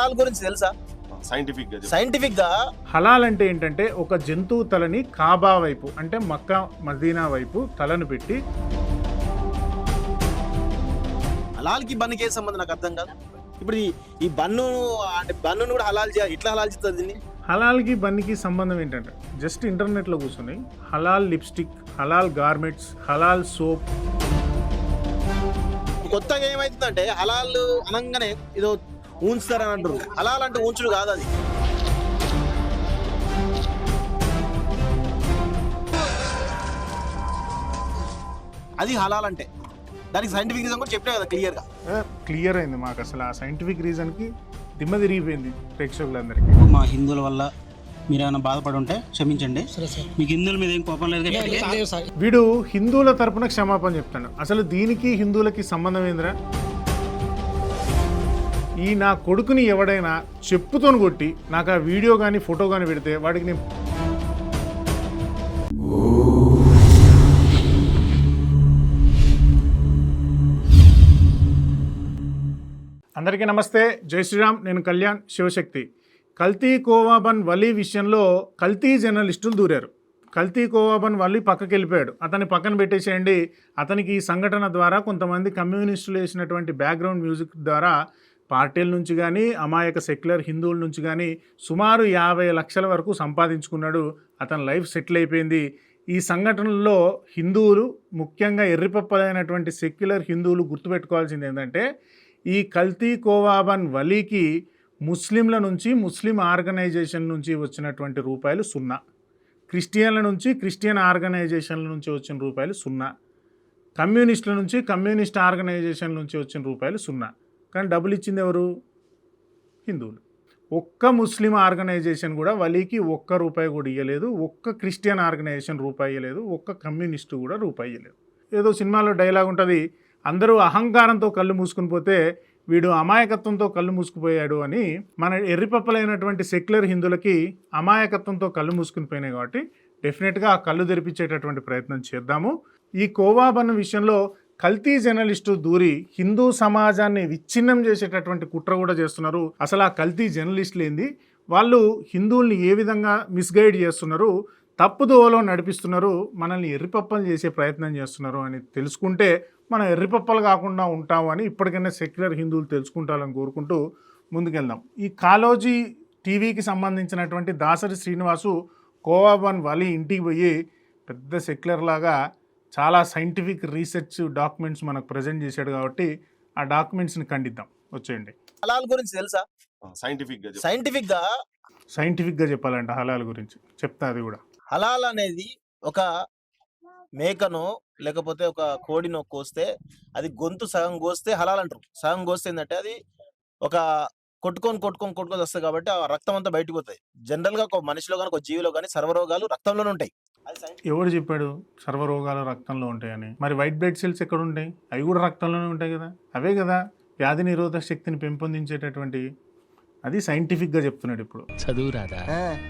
హలాల్ గురించి తెలుసా? సైంటిఫిక్. సైంటిఫిక్గా హలాల్ అంటే ఏంటంటే ఒక జంతువు తలని కాబా వైపు అంటే మక్కా మదీనా వైపు తలను పెట్టి. హలాల్కి బన్నుకి ఏ సంబంధం నాకు అర్థం కాదు. ఇప్పుడు ఈ- ఈ బన్ను అంటే బన్నును కూడా హలాల్ చేయాలి ఇట్లా హలాల్ చేస్తుంది దీన్ని? హలాల్కి బన్నికి సంబంధం ఏంటంటే జస్ట్ ఇంటర్నెట్లో కూర్చొని హలాల్ లిప్స్టిక్ హలాల్ గార్మెంట్స్ హలాల్ సోప్. కొత్తగా ఏమైతుందంటే హలాల్ అనగానే ఏదో ఉంచుతారని అంటారు. హలాల్ అంటే ఉంచుడు కాదు అది. అది హలాల్ అంటే దానికి సైంటిఫిక్ రీజన్ కూడా చెప్పినా కదా క్లియర్గా. క్లియర్ అయింది మాకు అసలు ఆ సైంటిఫిక్ రీజన్కి దిమ్మ తిరిగిపోయింది ప్రేక్షకులందరికీ. మా హిందువుల వల్ల మీరు ఏమైనా బాధపడి ఉంటే క్షమించండి మీకు హిందువుల మీద ఏం కోపం లేదు? వీడు హిందువుల తరపున క్షమాపణ చెప్తాడు. అసలు దీనికి హిందువులకి సంబంధం ఏందిరా? ఈ నా కొడుకుని ఎవడైనా చెప్పుతోని కొట్టి నాకు ఆ వీడియో కానీ ఫోటో కానీ పెడితే వాడికి నేను అందరికీ నమస్తే. జై శ్రీరామ్. నేను కళ్యాణ్ శివశక్తి. కల్తీ కోవాబన్ వలీ విషయంలో కల్తీ జర్నలిస్టులు దూరారు. కల్తీ కోవాబన్ వల్లి పక్కకి వెళ్ళిపోయాడు. అతన్ని పక్కన పెట్టేసేయండి. అతనికి ఈ సంఘటన ద్వారా కొంతమంది కమ్యూనిస్టులు వేసినటువంటి బ్యాక్గ్రౌండ్ మ్యూజిక్ ద్వారా పార్టీల నుంచి కానీ అమాయక సెక్యులర్ హిందువుల నుంచి కానీ సుమారు యాభై లక్షల వరకు సంపాదించుకున్నాడు. అతని లైఫ్ సెటిల్ అయిపోయింది. ఈ సంఘటనలో హిందువులు ముఖ్యంగా ఎర్రిపప్పలైనటువంటి సెక్యులర్ హిందువులు గుర్తుపెట్టుకోవాల్సింది ఏంటంటే ఈ కల్తీ కోవాబన్ వలీకి ముస్లింల నుంచి ముస్లిం ఆర్గనైజేషన్ నుంచి వచ్చినటువంటి రూపాయలు సున్నా. క్రిస్టియన్ల నుంచి క్రిస్టియన్ ఆర్గనైజేషన్ల నుంచి వచ్చిన రూపాయలు సున్నా. కమ్యూనిస్టుల నుంచి కమ్యూనిస్ట్ ఆర్గనైజేషన్ నుంచి వచ్చిన రూపాయలు సున్నా. కానీ డబ్బులు ఇచ్చింది ఎవరు? హిందువులు. ఒక్క ముస్లిం ఆర్గనైజేషన్ కూడా వలీకి ఒక్క రూపాయి కూడా ఇవ్వలేదు ఒక్క క్రిస్టియన్ ఆర్గనైజేషన్ రూపాయి ఇవ్వలేదు ఒక్క కమ్యూనిస్టు కూడా రూపాయి ఇవ్వలేదు ఏదో సినిమాలో డైలాగ్ ఉంటుంది అందరూ అహంకారంతో కళ్ళు మూసుకుని పోతే వీడు అమాయకత్వంతో కళ్ళు మూసుకుపోయాడు అని మన ఎర్రిపప్పలైనటువంటి సెక్యులర్ హిందువులకి అమాయకత్వంతో కళ్ళు మూసుకుని పోయినాయి కాబట్టి డెఫినెట్గా ఆ కళ్ళు తెరిపించేటటువంటి ప్రయత్నం చేద్దాము. ఈ కోవాబన్ విషయంలో కల్తీ జర్నలిస్టు దూరి హిందూ సమాజాన్ని విచ్ఛిన్నం చేసేటటువంటి కుట్ర కూడా చేస్తున్నారు. అసలు ఆ కల్తీ జర్నలిస్టులు ఏంది? వాళ్ళు హిందువుల్ని ఏ విధంగా మిస్గైడ్ చేస్తున్నారు? తప్పుదోవలో నడిపిస్తున్నారు? మనల్ని ఎర్రిపప్పలు చేసే ప్రయత్నం చేస్తున్నారు అని తెలుసుకుంటే మనం ఎర్రిపప్పలు కాకుండా ఉంటామని ఇప్పటికైనా సెక్యులర్ హిందువులు తెలుసుకుంటారని కోరుకుంటూ ముందుకెళ్దాం. ఈ కాలోజీ టీవీకి సంబంధించినటువంటి దాసరి శ్రీనివాసు కోవాబన్ వలి ఇంటికి పోయి పెద్ద సెక్యులర్ లాగా చాలా సైంటిఫిక్ రీసెర్చ్ డాక్యుమెంట్స్ మనకు ప్రజెంట్ చేశాడు కాబట్టి ఆ డాక్యుమెంట్స్ని ఖండిద్దాం. వచ్చేయండి. హలాల్ గురించి తెలుసా? సైంటిఫిక్గా చెప్పు. సైంటిఫిక్గా? సైంటిఫిక్గా చెప్పాలంట హలాల్ గురించి. చెప్తా అది కూడా. హలాల్ అనేది ఒక మేకను లేకపోతే ఒక కోడినో కోస్తే అది గొంతు సగం కోస్తే హలాల్ అంటారు. సగం కోస్తే ఏంటంటే అది ఒక కొట్టుకొని కొట్టుకొని కొట్టుకొని వస్తుంది కాబట్టి ఆ రక్తం అంతా బయటకు పోతుంది. జనరల్గా ఒక మనిషిలో కానీ ఒక జీవిలో కానీ సర్వరోగాలు రక్తంలోనే ఉంటాయి. ఎవడు చెప్పాడు? సర్వరోగాలు రక్తంలో ఉంటాయని. మరి వైట్ బ్లడ్ సెల్స్ ఎక్కడ ఉంటాయి అవి కూడా రక్తంలోనే ఉంటాయి కదా? అవే కదా? వ్యాధి నిరోధక శక్తిని పెంపొందించేటటువంటి అది సైంటిఫిక్గా చెప్తున్నాడు ఇప్పుడు. చదువురాదా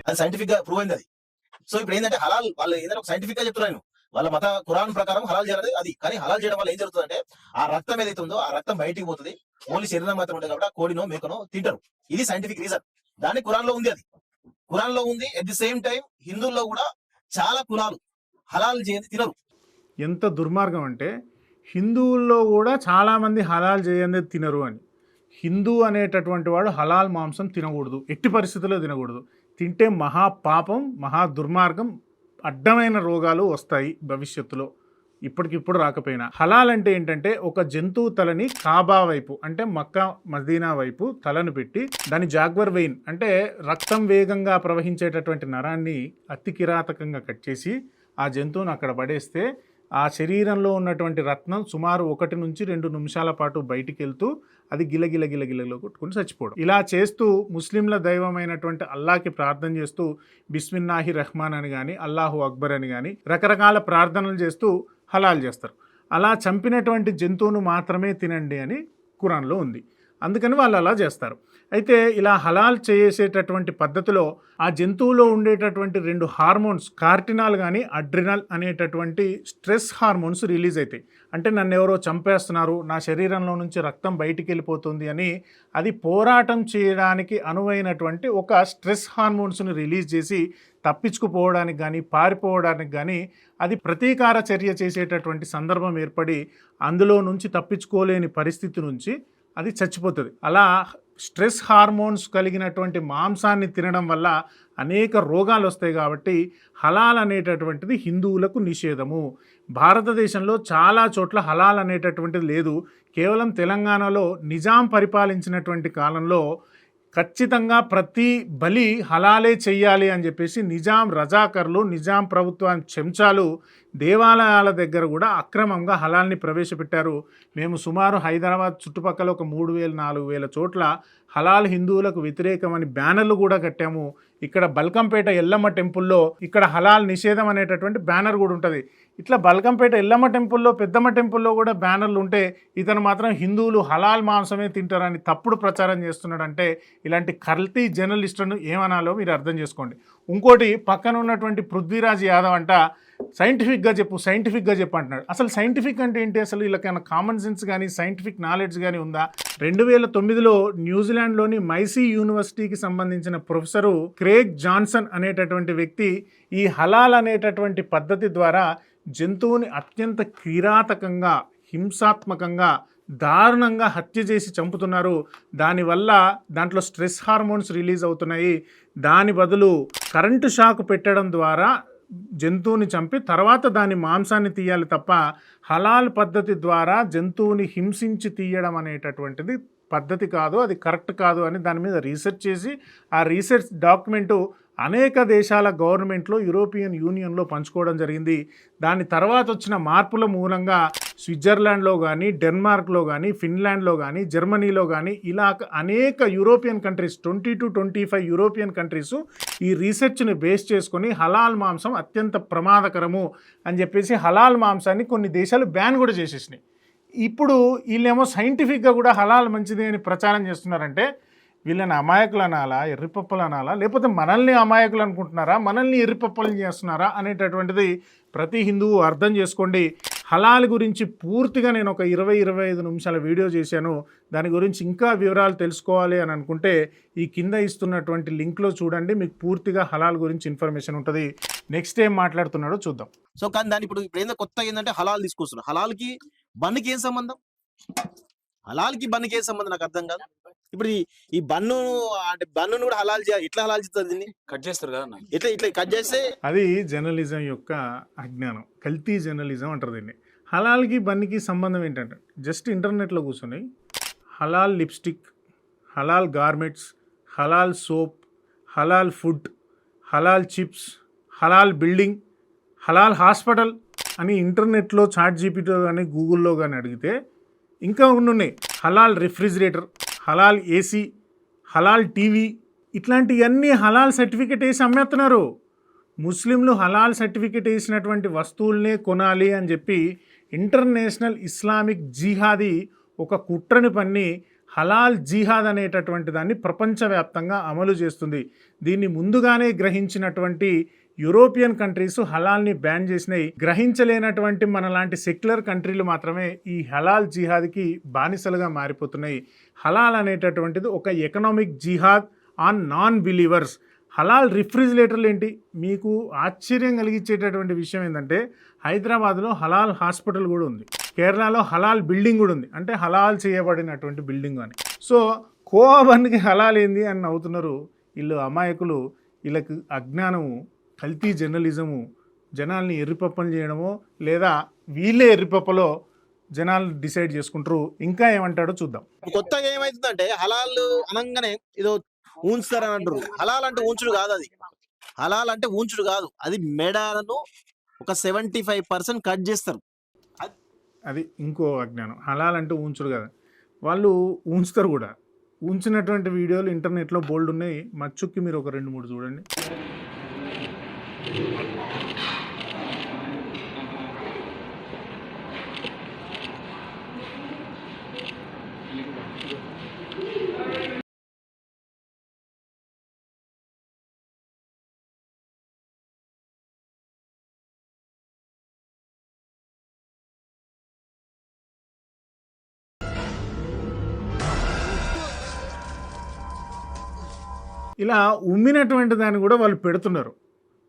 అది సైంటిఫిక్గా ప్రూవ్ అయింది అది. సో ఇప్పుడు ఏంటంటే హలాల్ వాళ్ళు ఒక సైంటిఫిక్గా చెప్తున్నాను వాళ్ళ మత ఖురాన్ ప్రకారం హలాల్ చేయాలి అది. కానీ హలాల్ చేయడం వల్ల ఏం జరుగుతుందంటే ఆ రక్తం ఏదైతే ఉందో ఆ రక్తం బయటికి పోతుంది. ఓన్లీ శరీరం మాత్రం ఉంటుంది కాబట్టి ఆ కోడినో మేకనో తింటారు. ఇది సైంటిఫిక్ రీజన్ దాని ఖురాన్లో ఉంది అది. ఖురాన్లో ఉంది. ఎట్ ది సేమ్ టైం హిందువుల్లో కూడా చాలా కులాలు హలాల్ చేయండి తినరు. ఎంత దుర్మార్గం అంటే హిందువుల్లో కూడా చాలామంది హలాల్ చేయందే తినరు అని. హిందూ అనేటటువంటి వాడు హలాల్ మాంసం తినకూడదు ఎట్టి పరిస్థితుల్లో తినకూడదు. తింటే మహా పాపం మహా దుర్మార్గం అడ్డమైన రోగాలు వస్తాయి భవిష్యత్తులో. ఇప్పటికిప్పుడు రాకపోయినా. హలాల్ అంటే ఏంటంటే ఒక జంతువు తలని కాబా వైపు అంటే మక్కా మదీనా వైపు తలను పెట్టి దాని జాగ్వర్ వెయిన్ అంటే రక్తం వేగంగా ప్రవహించేటటువంటి నరాన్ని అతి కిరాతకంగా కట్ చేసి ఆ జంతువును అక్కడ పడేస్తే ఆ శరీరంలో ఉన్నటువంటి రత్నం సుమారు ఒకటి నుంచి రెండు నిమిషాల పాటు బయటికి వెళ్తూ అది గిలగిల గిలగిలలో కొట్టుకుని చచ్చిపోవడం. ఇలా చేస్తూ ముస్లింల దైవమైనటువంటి అల్లాకి ప్రార్థన చేస్తూ బిస్మిన్నాహి రహమాన్ అని కానీ అల్లాహు అక్బర్ అని కానీ రకరకాల ప్రార్థనలు చేస్తూ హలాల్ చేస్తారు. అలా చంపినటువంటి జంతువును మాత్రమే తినండి అని ఖురాన్లో ఉంది. అందుకని వాళ్ళు అలా చేస్తారు. అయితే ఇలా హలాల్ చేసేటటువంటి పద్ధతిలో ఆ జంతువులో ఉండేటటువంటి రెండు హార్మోన్స్ కార్టినాల్ కానీ అడ్రినల్ అనేటటువంటి స్ట్రెస్ హార్మోన్స్ రిలీజ్ అవుతాయి అంటే నన్ను ఎవరో చంపేస్తున్నారు నా శరీరంలో నుంచి రక్తం బయటికి వెళ్ళిపోతుంది అని అది పోరాటం చేయడానికి అనువైనటువంటి ఒక స్ట్రెస్ హార్మోన్స్ని రిలీజ్ చేసి తప్పించుకుపోవడానికి కానీ పారిపోవడానికి కానీ అది ప్రతీకార చర్య చేసేటటువంటి సందర్భం ఏర్పడి అందులో నుంచి తప్పించుకోలేని పరిస్థితి నుంచి అది చచ్చిపోతుంది. అలా స్ట్రెస్ హార్మోన్స్ కలిగినటువంటి మాంసాన్ని తినడం వల్ల అనేక రోగాలు వస్తాయి కాబట్టి హలాల్ అనేటటువంటిది హిందువులకు నిషేధము. భారతదేశంలో చాలా చోట్ల హలాల్ అనేటటువంటిది లేదు. కేవలం తెలంగాణలో నిజాం పరిపాలించినటువంటి కాలంలో ఖచ్చితంగా ప్రతి బలి హలాలే చెయ్యాలి అని చెప్పేసి నిజాం రజాకర్లు నిజాం ప్రభుత్వానికి చెంచాలు దేవాలయాల దగ్గర కూడా అక్రమంగా హలాల్ని ప్రవేశపెట్టారు. మేము సుమారు హైదరాబాద్ చుట్టుపక్కల ఒక మూడు వేల నాలుగు వేల చోట్ల హలాల్ హిందువులకు వ్యతిరేకమని బ్యానర్లు కూడా కట్టాము. ఇక్కడ బల్కంపేట ఎల్లమ్మ టెంపుల్లో ఇక్కడ హలాల్ నిషేధం అనేటటువంటి బ్యానర్ కూడా ఉంటుంది. ఇట్లా బల్కంపేట ఎల్లమ్మ టెంపుల్లో పెద్దమ్మ టెంపుల్లో కూడా బ్యానర్లు ఉంటే ఇతను మాత్రం హిందువులు హలాల్ మాంసమే తింటారని తప్పుడు ప్రచారం చేస్తున్నాడంటే ఇలాంటి కల్తీ జర్నలిస్టులను ఏమనాలో మీరు అర్థం చేసుకోండి. ఇంకోటి పక్కన ఉన్నటువంటి పృథ్వీరాజ్ యాదవ్ అంట సైంటిఫిక్గా చెప్పు సైంటిఫిక్గా చెప్పు అంటున్నాడు. అసలు సైంటిఫిక్ అంటే ఏంటి? అసలు వీళ్ళకైనా కామన్ సెన్స్ కానీ సైంటిఫిక్ నాలెడ్జ్ కానీ ఉందా? రెండు వేల తొమ్మిదిలో న్యూజిలాండ్లోని మైసీ యూనివర్సిటీకి సంబంధించిన ప్రొఫెసరు క్రేగ్ జాన్సన్ అనేటటువంటి వ్యక్తి ఈ హలాల్ అనేటటువంటి పద్ధతి ద్వారా జంతువుని అత్యంత కిరాతకంగా హింసాత్మకంగా దారుణంగా హత్య చేసి చంపుతున్నారు. దానివల్ల దాంట్లో స్ట్రెస్ హార్మోన్స్ రిలీజ్ అవుతున్నాయి. దాని బదులు కరెంటు షాక్ పెట్టడం ద్వారా జంతువుని చంపి తర్వాత దాని మాంసాన్ని తీయాలి తప్ప హలాల్ పద్ధతి ద్వారా జంతువుని హింసించి తీయడం అనేటటువంటిది పద్ధతి కాదు అది కరెక్ట్ కాదు అని దాని మీద రీసెర్చ్ చేసి ఆ రీసెర్చ్ డాక్యుమెంటు అనేక దేశాల గవర్నమెంట్లో యూరోపియన్ యూనియన్లో పంచుకోవడం జరిగింది. దాని తర్వాత వచ్చిన మార్పుల మూలంగా స్విట్జర్లాండ్లో కానీ డెన్మార్క్లో కానీ ఫిన్లాండ్లో కానీ జర్మనీలో కానీ ఇలా అనేక European countries twenty two twenty five European countries ఈ రీసెర్చ్ని బేస్ చేసుకొని హలాల్ మాంసం అత్యంత ప్రమాదకరము అని చెప్పేసి హలాల్ మాంసాన్ని కొన్ని దేశాలు బ్యాన్ కూడా చేసేసినాయి. ఇప్పుడు వీళ్ళేమో సైంటిఫిక్గా కూడా హలాల్ మంచిది అని ప్రచారం చేస్తున్నారంటే వీళ్ళని అమాయకులు అనాలా ఎర్రిపప్పలు అనాలా లేకపోతే మనల్ని అమాయకులు అనుకుంటున్నారా మనల్ని ఎర్రిపప్పలు చేస్తున్నారా అనేటటువంటిది ప్రతి హిందువు అర్థం చేసుకోండి. హలాల్ గురించి పూర్తిగా నేను ఒక ఇరవై ఇరవై ఐదు నిమిషాల వీడియో చేశాను. దాని గురించి ఇంకా వివరాలు తెలుసుకోవాలి అని అనుకుంటే ఈ కింద ఇస్తున్నటువంటి లింక్లో చూడండి. మీకు పూర్తిగా హలాల్ గురించి ఇన్ఫర్మేషన్ ఉంటుంది. నెక్స్ట్ ఏం మాట్లాడుతున్నాడో చూద్దాం. సో కానీ దాని ఇప్పుడు ఇప్పుడు ఏందో కొత్తగా ఏంటంటే హలాల్ తీసుకొస్తున్నారు. హలాల్కి బన్నుకి ఏం సంబంధం? హలాల్కి బన్నుకి ఏం సంబంధం నాకు అర్థం కాదు. ఇప్పుడు ఈ బన్ను అంటే బన్నును కూడా హలాల్ చేయాలి ఇట్లా హలాల్ చేస్తుంది దీన్ని? కట్ చేస్తారు కదా అన్న ఇట్లా ఇట్లా కట్ చేస్తే అది జర్నలిజం యొక్క అజ్ఞానం కల్తీ జర్నలిజం అంటారు దీన్ని. హలాల్కి బన్నికి సంబంధం ఏంటంటే జస్ట్ ఇంటర్నెట్లో కూర్చొని హలాల్ లిప్స్టిక్ హలాల్ గార్మెంట్స్ హలాల్ సోప్ హలాల్ ఫుడ్ హలాల్ చిప్స్ హలాల్ బిల్డింగ్ హలాల్ హాస్పిటల్ అని ఇంటర్నెట్లో చాట్ జీపీతో కానీ గూగుల్లో కానీ అడిగితే ఇంకా ఉన్నాయి హలాల్ రిఫ్రిజిరేటర్ హలాల్ ఏసీ హలాల్ టీవీ ఇట్లాంటివన్నీ హలాల్ సర్టిఫికెట్ వేసి అమ్మేస్తున్నారు ముస్లింలు హలాల్ సర్టిఫికెట్ వేసినటువంటి వస్తువులనే కొనాలి అని చెప్పి ఇంటర్నేషనల్ ఇస్లామిక్ జిహాదీ ఒక కుట్రని పన్ని హలాల్ జిహాద్ అనేటటువంటి దాన్ని ప్రపంచవ్యాప్తంగా అమలు చేస్తుంది. దీన్ని ముందుగానే గ్రహించినటువంటి యూరోపియన్ కంట్రీస్ హలాల్ని బ్యాన్ చేసినాయి గ్రహించలేనటువంటి మన లాంటి సెక్యులర్ కంట్రీలు మాత్రమే ఈ హలాల్ జిహాద్కి బానిసలుగా మారిపోతున్నాయి. హలాల్ అనేటటువంటిది ఒక ఎకనామిక్ జిహాద్ ఆన్ నాన్ బిలీవర్స్ హలాల్ రిఫ్రిజిరేటర్లు ఏంటి? మీకు ఆశ్చర్యం కలిగించేటటువంటి విషయం ఏంటంటే హైదరాబాద్లో హలాల్ హాస్పిటల్ కూడా ఉంది. కేరళలో హలాల్ బిల్డింగ్ కూడా ఉంది. అంటే హలాల్ చేయబడినటువంటి బిల్డింగ్ అని. సో కోవన్కి హలాల్ ఏంది అని నవ్వుతున్నారు. వీళ్ళు అమాయకులు. వీళ్ళకి అజ్ఞానము కల్తీ జర్నలిజము జనాల్ని ఎర్రిపప్పలు చేయడమో లేదా వీళ్ళే ఎర్రిపప్పలో జనాలు డిసైడ్ చేసుకుంటారు. ఇంకా ఏమంటాడో చూద్దాం. కొత్తగా ఏమైతుందంటే హలాల్ అనగానే ఏదో ఉంచుతారని అంటారు హలాల్ అంటే ఉంచుడు కాదు అది. హలాల్ అంటే ఉంచుడు కాదు. అది మెడలను ఒక సెవెంటీ ఫైవ్ పర్సెంట్ కట్ చేస్తారు. అది ఇంకో అజ్ఞానం. హలాల్ అంటే ఉంచుడు కదా. వాళ్ళు ఉంచుతారు కూడా. ఉంచినటువంటి వీడియోలు ఇంటర్నెట్లో బోల్డ్ ఉన్నాయి. మచ్చుక్కి మీరు ఒక రెండు మూడు చూడండి. ఇలా ఉమ్మినటువంటి దాన్ని కూడా వాళ్ళు పెడుతున్నారు.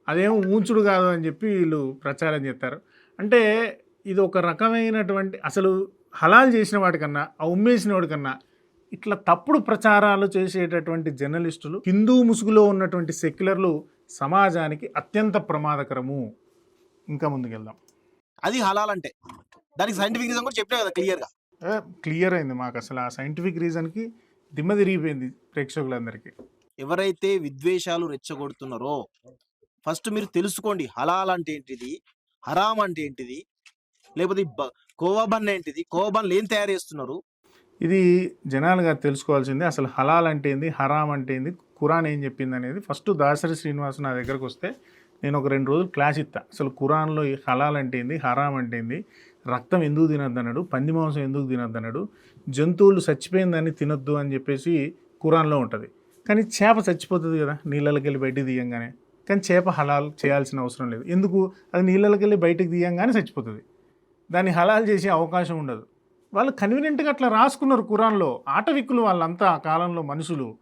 అదేం ఊంచుడు కాదు అని చెప్పి వీళ్ళు ప్రచారం చేస్తారు. అంటే ఇది ఒక రకమైనటువంటి అసలు హలాల్ చేసిన వాడికన్నా ఆ ఉమ్మేసిన వాడికన్నా ఇట్లా తప్పుడు ప్రచారాలు చేసేటటువంటి జర్నలిస్టులు హిందూ ముసుగులో ఉన్నటువంటి సెక్యులర్లు సమాజానికి అత్యంత ప్రమాదకరము. ఇంకా ముందుకెళ్దాం. అది హలాల్ అంటే. దానికి సైంటిఫిక్ రీజన్ కూడా చెప్పినా కదా క్లియర్గా. క్లియర్ అయింది మాకు అసలు ఆ సైంటిఫిక్ రీజన్కి దిమ్మ తిరిగిపోయింది ప్రేక్షకులందరికీ. ఎవరైతే విద్వేషాలు రెచ్చగొడుతున్నారో ఫస్ట్ మీరు తెలుసుకోండి. హలాల్ అంటే ఏంటిది? హరామ్ అంటే ఏంటిది? లేకపోతే కోవాబన్ ఏంటిది? కోవాబన్లు ఏం తయారు చేస్తున్నారు? ఇది జనాలుగా తెలుసుకోవాల్సింది. అసలు హలాల్ అంటే ఏంది? హరామ్ అంటే ఏంది? ఖురాన్ ఏం చెప్పింది అనేది. ఫస్ట్ దాసరి శ్రీనివాస్ నా దగ్గరకు వస్తే నేను ఒక రెండు రోజులు క్లాస్ ఇస్తా అసలు కురాన్లో హలాల్ అంటే ఏంది? హరామ్ అంటే ఏంది? రక్తం ఎందుకు తినొద్దన్నాడు? పంది మాంసం ఎందుకు తినొద్దన్నాడు? జంతువులు చచ్చిపోయిందని తినొద్దు అని చెప్పేసి కురాన్లో ఉంటుంది. కానీ చేప చచ్చిపోతుంది కదా నీళ్ళకి వెళ్ళి బయటికి తీయంగానే. కానీ చేప హలాల్ చేయాల్సిన అవసరం లేదు. ఎందుకు? అది నీళ్ళకి వెళ్ళి బయటికి తీయంగానే చచ్చిపోతుంది. దాన్ని హలాల్ చేసే అవకాశం ఉండదు. వాళ్ళు కన్వీనియంట్గా అట్లా రాసుకున్నారు ఖురాన్లో. ఆటవిక్కులు వాళ్ళంతా ఆ కాలంలో మనుషులు.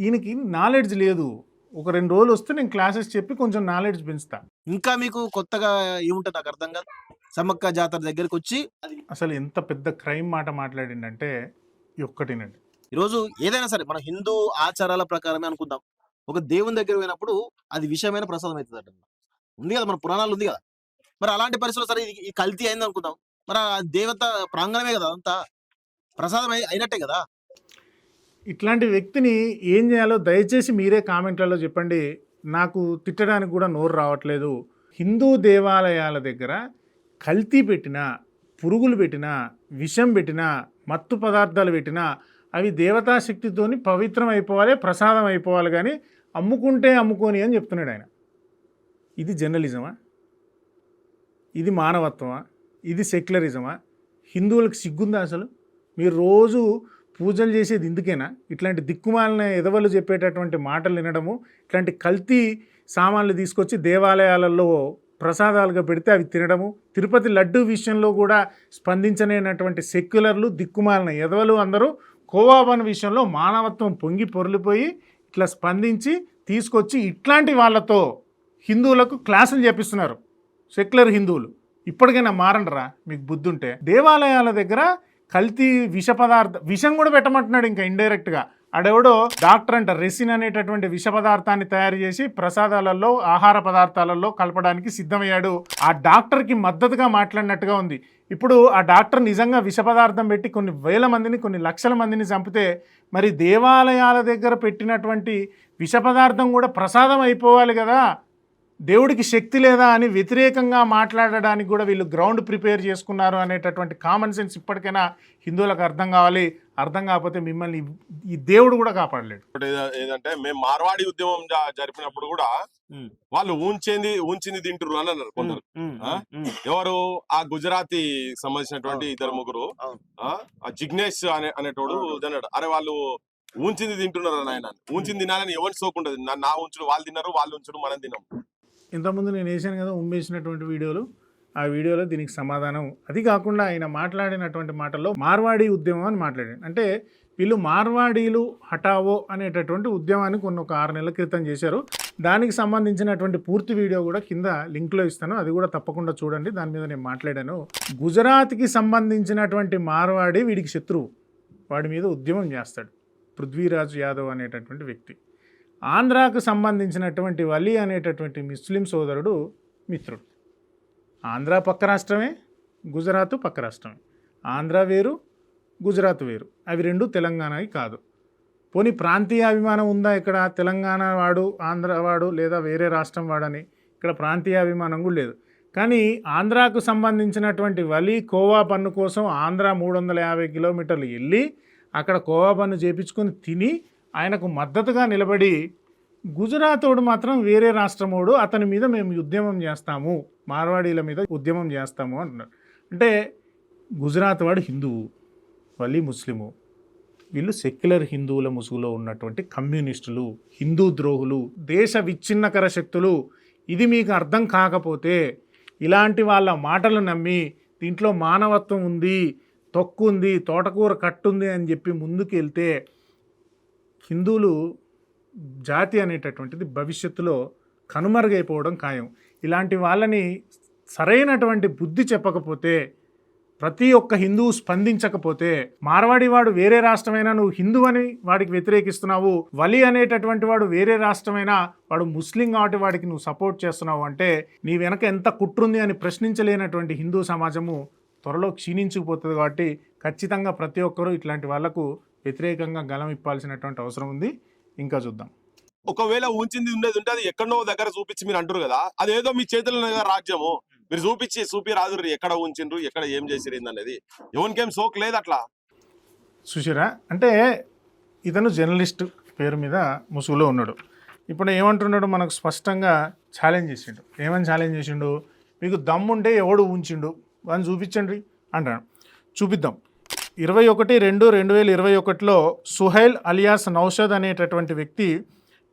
ఈయనకి నాలెడ్జ్ లేదు. ఒక రెండు రోజులు వస్తే నేను క్లాసెస్ చెప్పి కొంచెం నాలెడ్జ్ పెంచుతా. ఇంకా మీకు కొత్తగా ఏముంటుంది నాకు అర్థం కాదు. సమ్మక్క జాతర దగ్గరికి వచ్చి అసలు ఎంత పెద్ద క్రైమ్ మాట మాట్లాడిండంటే ఈ ఒక్కటినండి. ఈరోజు ఏదైనా సరే మన హిందూ ఆచారాల ప్రకారమే అనుకుందాం. ఒక దేవుని దగ్గర పోయినప్పుడు అది విషయమైన ప్రసాదం అవుతుంది ఉంది కదా మన పురాణాలు ఉంది కదా. మరి అలాంటి పరిస్థితుల్లో సరే ఇది ఈ కల్తీ అయింది అనుకుందాం. మరి ఆ దేవత ప్రాంగణమే కదా అంతా ప్రసాదం అయి- అయినట్టే కదా? ఇట్లాంటి వ్యక్తిని ఏం చేయాలో దయచేసి మీరే కామెంట్లలో చెప్పండి. నాకు తిట్టడానికి కూడా నోరు రావట్లేదు. హిందూ దేవాలయాల దగ్గర కల్తీ పెట్టినా పురుగులు పెట్టినా విషం పెట్టినా మత్తు పదార్థాలు పెట్టినా అవి దేవతా శక్తితోని పవిత్రం అయిపోవాలి ప్రసాదం అయిపోవాలి కానీ అమ్ముకుంటే అమ్ముకొని అని చెప్తున్నాడు ఆయన. ఇది జర్నలిజమా? ఇది మానవత్వమా? ఇది సెక్యులరిజమా? హిందువులకు సిగ్గుందా అసలు? మీరు రోజు పూజలు చేసేది ఇందుకేనా? ఇట్లాంటి దిక్కుమాలిన ఎదవలు చెప్పేటటువంటి మాటలు వినడము ఇట్లాంటి కల్తీ సామాన్లు తీసుకొచ్చి దేవాలయాలలో ప్రసాదాలుగా పెడితే అవి తినడము తిరుపతి లడ్డు విషయంలో కూడా స్పందించలేనటువంటి సెక్యులర్లు దిక్కుమాలిన ఎదవలు అందరూ కోవాబన్ విషయంలో మానవత్వం పొంగి పొరలిపోయి ఇట్లా స్పందించి తీసుకొచ్చి ఇట్లాంటి వాళ్ళతో హిందువులకు క్లాసులు చెప్పిస్తున్నారు సెక్యులర్ హిందువులు. ఇప్పటికైనా మారండరా? మీకు బుద్ధి ఉంటే దేవాలయాల దగ్గర కల్తీ విష పదార్థ విషం కూడా పెట్టమంటున్నాడు ఇంకా ఇండైరెక్ట్గా. అడెవడో డాక్టర్ అంట రెసిన్ అనేటటువంటి విష పదార్థాన్ని తయారు చేసి ప్రసాదాలలో ఆహార పదార్థాలలో కలపడానికి సిద్ధమయ్యాడు. ఆ డాక్టర్కి మద్దతుగా మాట్లాడినట్టుగా ఉంది. ఇప్పుడు ఆ డాక్టర్ నిజంగా విష పదార్థం పెట్టి కొన్ని వేల మందిని కొన్ని లక్షల మందిని చంపితే మరి దేవాలయాల దగ్గర పెట్టినటువంటి విష పదార్థం కూడా ప్రసాదం అయిపోవాలి కదా? దేవుడికి శక్తి లేదా అని వ్యతిరేకంగా మాట్లాడడానికి కూడా వీళ్ళు గ్రౌండ్ ప్రిపేర్ చేసుకున్నారు అనేటటువంటి కామన్ సెన్స్ ఇప్పటికైనా హిందువులకు అర్థం కావాలి. అర్థం కాకపోతే మిమ్మల్ని ఈ దేవుడు కూడా కాపాడలేడు. ఏదంటే మేము మార్వాడి ఉద్యమం జరిపినప్పుడు కూడా. వాళ్ళు ఊంచింది ఊంచింది తింటున్నారు అని అన్నారు కొందరు. ఎవరు? ఆ గుజరాతీ సంబంధించినటువంటి ఇద్దరు ముగ్గురు. ఆ? జిగ్నేష్ అనే అనేటోడు. అన్నాడు. అరే వాళ్ళు ఊంచింది తింటున్నారు అని. ఆయన ఊంచింది తినాలని ఎవరి సోకుంటది నా నా ఉంచుడు వాళ్ళు తిన్నారు వాళ్ళు ఉంచుడు మనం తిన్నాం. ఇంతకుముందు నేను వేసాను కదా ఉమ్మేసినటువంటి వీడియోలు. ఆ వీడియోలో దీనికి సమాధానం. అది కాకుండా ఆయన మాట్లాడినటువంటి మాటల్లో మార్వాడీ ఉద్యమం అని మాట్లాడాడు. అంటే వీళ్ళు మార్వాడీలు హఠావో అనేటటువంటి ఉద్యమాన్ని కొన్ని ఒక ఆరు నెలల క్రితం చేశారు. దానికి సంబంధించినటువంటి పూర్తి వీడియో కూడా కింద లింక్లో ఇస్తాను. అది కూడా తప్పకుండా చూడండి. దాని మీద నేను మాట్లాడాను. గుజరాత్కి సంబంధించినటువంటి మార్వాడి వీడికి శత్రువు. వాడి మీద ఉద్యమం చేస్తాడు. పృథ్వీరాజ్ యాదవ్ అనేటటువంటి వ్యక్తి. ఆంధ్రాకు సంబంధించినటువంటి వలి అనేటటువంటి ముస్లిం సోదరుడు మిత్రుడు. ఆంధ్ర పక్క రాష్ట్రమే గుజరాత్ పక్క రాష్ట్రమే. ఆంధ్ర వేరు గుజరాత్ వేరు. అవి రెండు తెలంగాణకి కాదు. పోనీ ప్రాంతీయ అభిమానం ఉందా ఇక్కడ? తెలంగాణ వాడు ఆంధ్ర వాడు లేదా వేరే రాష్ట్రం వాడని ఇక్కడ ప్రాంతీయ అభిమానం కూడా లేదు. కానీ ఆంధ్రాకు సంబంధించినటువంటి వలి కోవా పన్ను కోసం ఆంధ్ర మూడు వందల యాభై కిలోమీటర్లు వెళ్ళి అక్కడ కోవా పన్ను చేపించుకొని తిని ఆయనకు మద్దతుగా నిలబడి గుజరాతోడు మాత్రం వేరే రాష్ట్రమోడు అతని మీద మేము ఉద్యమం చేస్తాము మార్వాడీల మీద ఉద్యమం చేస్తాము అంటున్నారు అంటే గుజరాత్ వాడు హిందువు వలి ముస్లిము. వీళ్ళు సెక్యులర్ హిందువుల ముసుగులో ఉన్నటువంటి కమ్యూనిస్టులు హిందూ ద్రోహులు దేశ విచ్ఛిన్నకర శక్తులు ఇది మీకు అర్థం కాకపోతే ఇలాంటి వాళ్ళ మాటలు నమ్మి దీంట్లో మానవత్వం ఉంది తొక్కు ఉంది తోటకూర కట్టుంది అని చెప్పి ముందుకు వెళ్తే హిందువులు జాతి అనేటటువంటిది భవిష్యత్తులో కనుమరుగైపోవడం ఖాయం. ఇలాంటి వాళ్ళని సరైనటువంటి బుద్ధి చెప్పకపోతే ప్రతి ఒక్క హిందువు స్పందించకపోతే మార్వాడి వాడు వేరే రాష్ట్రమైనా నువ్వు హిందూ అని వాడికి వ్యతిరేకిస్తున్నావు వలి అనేటటువంటి వాడు వేరే రాష్ట్రమైనా వాడు ముస్లిం కాబట్టి వాడికి నువ్వు సపోర్ట్ చేస్తున్నావు అంటే నీ వెనక ఎంత కుట్రుంది అని ప్రశ్నించలేనటువంటి హిందూ సమాజము త్వరలో క్షీణించుకుపోతుంది కాబట్టి ఖచ్చితంగా ప్రతి ఒక్కరూ ఇట్లాంటి వాళ్ళకు వ్యతిరేకంగా గలం ఇప్పాల్సినటువంటి అవసరం ఉంది. ఇంకా చూద్దాం. ఒకవేళ ఉంచింది ఉండేది ఉంటే అది ఎక్కడో దగ్గర చూపించి మీరు అంటారు కదా అదేదో మీ కదా రాజ్యము మీరు చూపించి చూపి రాదు ఎక్కడ ఉంచిండ్రు ఎక్కడ ఏం చేసిరు అనేది ఎవరికేం సోక్ లేదు అట్లా. సుశీరా అంటే ఇతను జర్నలిస్ట్ పేరు మీద ముసుగులో ఉన్నాడు. ఇప్పుడు ఏమంటున్నాడు మనకు స్పష్టంగా ఛాలెంజ్ చేసిండు. ఏమని ఛాలెంజ్ చేసిండు? మీకు దమ్ముంటే ఎవడు ఉంచిండు అని చూపించండి అంటాడు. చూపిద్దాం. ఇరవై ఒకటి రెండు రెండు వేల ఇరవై ఒకటిలో సుహైల్ అలియాస్ నౌషద్ అనేటటువంటి వ్యక్తి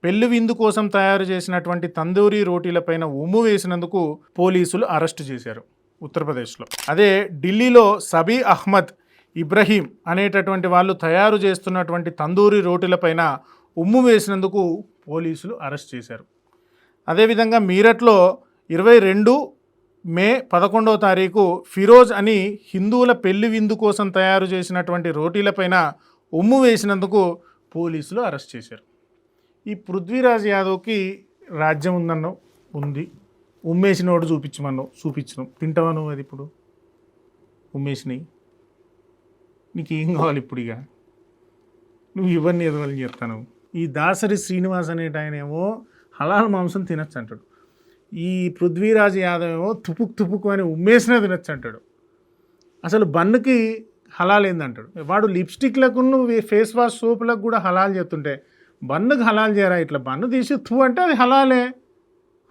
పెళ్ళి విందు కోసం తయారు చేసినటువంటి తందూరి రోటీలపైన ఉమ్ము వేసినందుకు పోలీసులు అరెస్టు చేశారు ఉత్తరప్రదేశ్లో. అదే ఢిల్లీలో సబీ అహ్మద్ ఇబ్రహీం అనేటటువంటి వాళ్ళు తయారు చేస్తున్నటువంటి తందూరి రోటీలపైన ఉమ్ము వేసినందుకు పోలీసులు అరెస్ట్ చేశారు. అదేవిధంగా మీరట్లో ఇరవై రెండు మే పదకొండవ తారీఖు ఫిరోజ్ అని హిందువుల పెళ్ళి విందు కోసం తయారు చేసినటువంటి రోటీలపైన ఉమ్ము వేసినందుకు పోలీసులు అరెస్ట్ చేశారు. ఈ పృథ్వీరాజ్ యాదవ్కి రాజ్యం ఉందన్నావు ఉంది. ఉమ్మేసినోడు చూపించమన్నావు చూపించినావు తింటావా నువ్వు అది ఇప్పుడు? ఉమ్మేసినవి నీకు ఏం కావాలి ఇప్పుడు ఇక? నువ్వు ఇవన్నీ ఎదవాలని చెప్తాను ఈ దాసరి శ్రీనివాస్ అనేట ఆయన ఏమో హలాల్ మాంసం తినచ్చు అంటాడు. ఈ పృథ్వీరాజ్ యాదవ్ ఏమో తుపుక్ తుపుక్ అని ఉమ్మేసినా తినచ్చు అంటాడు. అసలు బన్నుకి హలాల్ ఏందంటాడు వాడు లిప్స్టిక్లకు ఫేస్ వాష్ సోపులకు కూడా హలాల్ చేస్తుంటే బన్నుకి హలాల్ చేయరా? ఇట్లా బన్ను తీసి తూ అంటే అది హలాలే.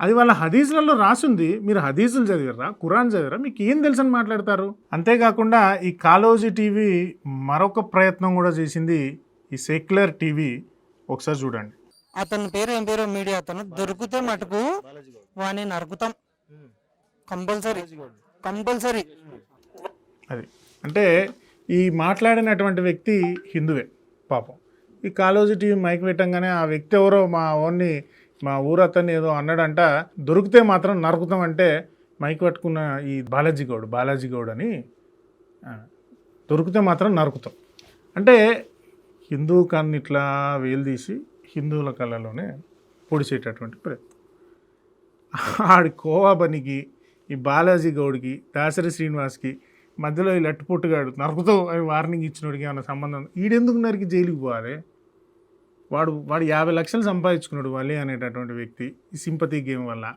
అది వాళ్ళ హదీజులలో రాసింది. మీరు హదీజులు చదివారా ఖురాన్ చదివారా మీకు ఏం తెలుసని మాట్లాడతారు? అంతేకాకుండా ఈ కాలోజీ టీవీ మరొక ప్రయత్నం కూడా చేసింది. ఈ సెక్యులర్ టీవీ. ఒకసారి చూడండి. అతని పేరు ఏం పేరు? మీడియా అతను. దొరికితే మటుకు వాడిని నరుకుతాం కంపల్సరీ. కంపల్సరీ. అది. అంటే ఈ మాట్లాడినటువంటి వ్యక్తి హిందువే పాపం. ఈ కాలోజీ టీవీ మైక్ పెట్టంగానే ఆ వ్యక్తి ఎవరో మా ఓన్ని మా ఊరతన్ని ఏదో అన్నాడంట దొరికితే మాత్రం నరుకుతామంటే మైక్ పట్టుకున్న ఈ బాలాజీ గౌడ్ బాలాజీ గౌడ్ అని దొరికితే మాత్రం నరుకుతాం అంటే హిందూ కన్ను ఇట్లా వేలు తీసి హిందువుల కళలోనే పొడిచేటటువంటి ప్రయత్నం. ఆడి కోవాబనికి ఈ బాలాజీ గౌడ్కి దాసరి శ్రీనివాస్కి మధ్యలో ఈ లట్టుపుట్టుగాడు నరుకుతావు అని వార్నింగ్ ఇచ్చినోడికి ఏమైనా సంబంధం ఈడెందుకు నరికి జైలుకి పోవాలి? వాడు వాడు యాభై లక్షలు సంపాదించుకున్నాడు వలి అనేటటువంటి వ్యక్తి ఈ సింపతి గేమ్ వల్ల.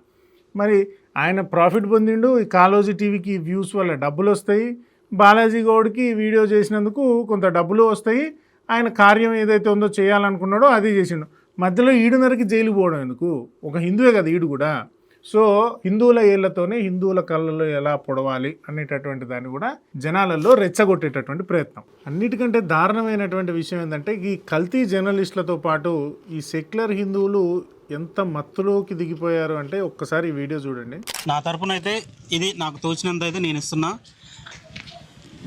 మరి ఆయన ప్రాఫిట్ పొందిండు ఈ కాలోజీ టీవీకి వ్యూస్ వల్ల డబ్బులు వస్తాయి. బాలాజీ గౌడ్కి వీడియో చేసినందుకు కొంత డబ్బులు వస్తాయి. ఆయన కార్యం ఏదైతే ఉందో చేయాలనుకున్నాడో అది చేసిండు. మధ్యలో ఈడున్నరకి జైలు పోవడం ఎందుకు? ఒక హిందువే కదా ఈడు కూడా. సో హిందువుల ఏళ్ళతోనే హిందువుల కళ్ళలో ఎలా పొడవాలి అనేటటువంటి దాన్ని కూడా జనాలలో రెచ్చగొట్టేటటువంటి ప్రయత్నం. అన్నిటికంటే దారుణమైనటువంటి విషయం ఏంటంటే ఈ కల్తీ జర్నలిస్టులతో పాటు ఈ సెక్యులర్ హిందువులు ఎంత మత్తులోకి దిగిపోయారు అంటే ఒక్కసారి వీడియో చూడండి. నా తరపున అయితే ఇది నాకు తోచినంత అయితే నేను ఇస్తున్నా.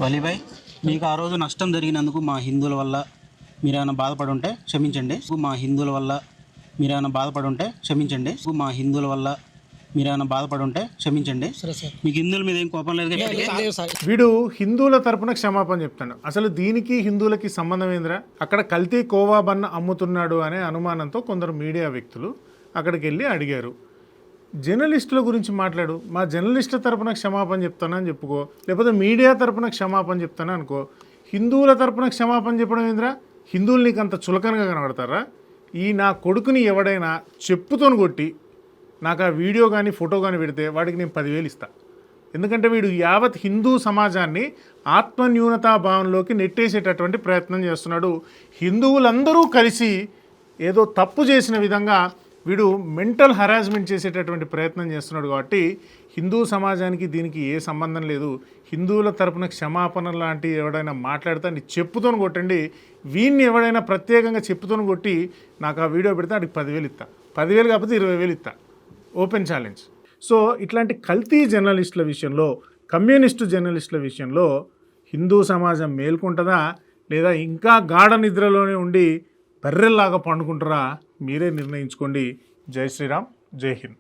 వలిబాయ్ మీకు ఆ రోజు నష్టం జరిగినందుకు మా హిందువుల వల్ల మీరు ఏమైనా బాధపడి ఉంటే క్షమించండి. మా హిందువుల వల్ల మీరు ఏమైనా బాధపడి ఉంటే క్షమించండి. మా హిందువుల వల్ల మీరేమైనా బాధపడి ఉంటే క్షమించండి. సరే సార్. మీకు హిందువుల మీద ఏం కోపం లేదు వీడు హిందువుల తరపున క్షమాపణ చెప్తాడు. అసలు దీనికి హిందువులకి సంబంధం ఏందిరా? అక్కడ కల్తీ కోవా బన్న అమ్ముతున్నాడు అనే అనుమానంతో కొందరు మీడియా వ్యక్తులు అక్కడికి వెళ్ళి అడిగారు. జర్నలిస్టుల గురించి మాట్లాడు. మా జర్నలిస్టుల తరపున క్షమాపణ చెప్తానని చెప్పుకో. లేకపోతే మీడియా తరపున క్షమాపణ చెప్తాను అనుకో. హిందువుల తరపున క్షమాపణ చెప్పడం ఏందిరా? హిందువులు నీకు అంత చులకనగా కనబడతారా? ఈ నా కొడుకుని ఎవడైనా చెప్పుతోని కొట్టి నాకు ఆ వీడియో కానీ ఫోటో కానీ పెడితే వాడికి నేను పదివేలు ఇస్తా. ఎందుకంటే వీడు యావత్ హిందూ సమాజాన్ని ఆత్మన్యూనతా భావంలోకి నెట్టేసేటటువంటి ప్రయత్నం చేస్తున్నాడు. హిందువులందరూ కలిసి ఏదో తప్పు చేసిన విధంగా వీడు మెంటల్ హరాస్మెంట్ చేసేటటువంటి ప్రయత్నం చేస్తున్నాడు కాబట్టి హిందూ సమాజానికి దీనికి ఏ సంబంధం లేదు. హిందువుల తరపున క్షమాపణ లాంటి ఎవడైనా మాట్లాడితే అని చెప్పుతోని కొట్టండి. వీడిని ఎవడైనా ప్రత్యేకంగా చెప్పుతోని కొట్టి నాకు ఆ వీడియో పెడితే వాడికి పదివేలు ఇస్తా. పదివేలు కాకపోతే ఇరవై వేలు ఇస్తా. Open challenge. సో ఇట్లాంటి కల్తీ జర్నలిస్టుల విషయంలో కమ్యూనిస్టు జర్నలిస్టుల విషయంలో హిందూ సమాజం మేల్కొంటుందా? లేదా ఇంకా గాఢ నిద్రలోనే ఉండి బర్రెల్లాగా పండుకుంటారా? మీరే నిర్ణయించుకోండి. జై శ్రీరామ్ జై హింద్.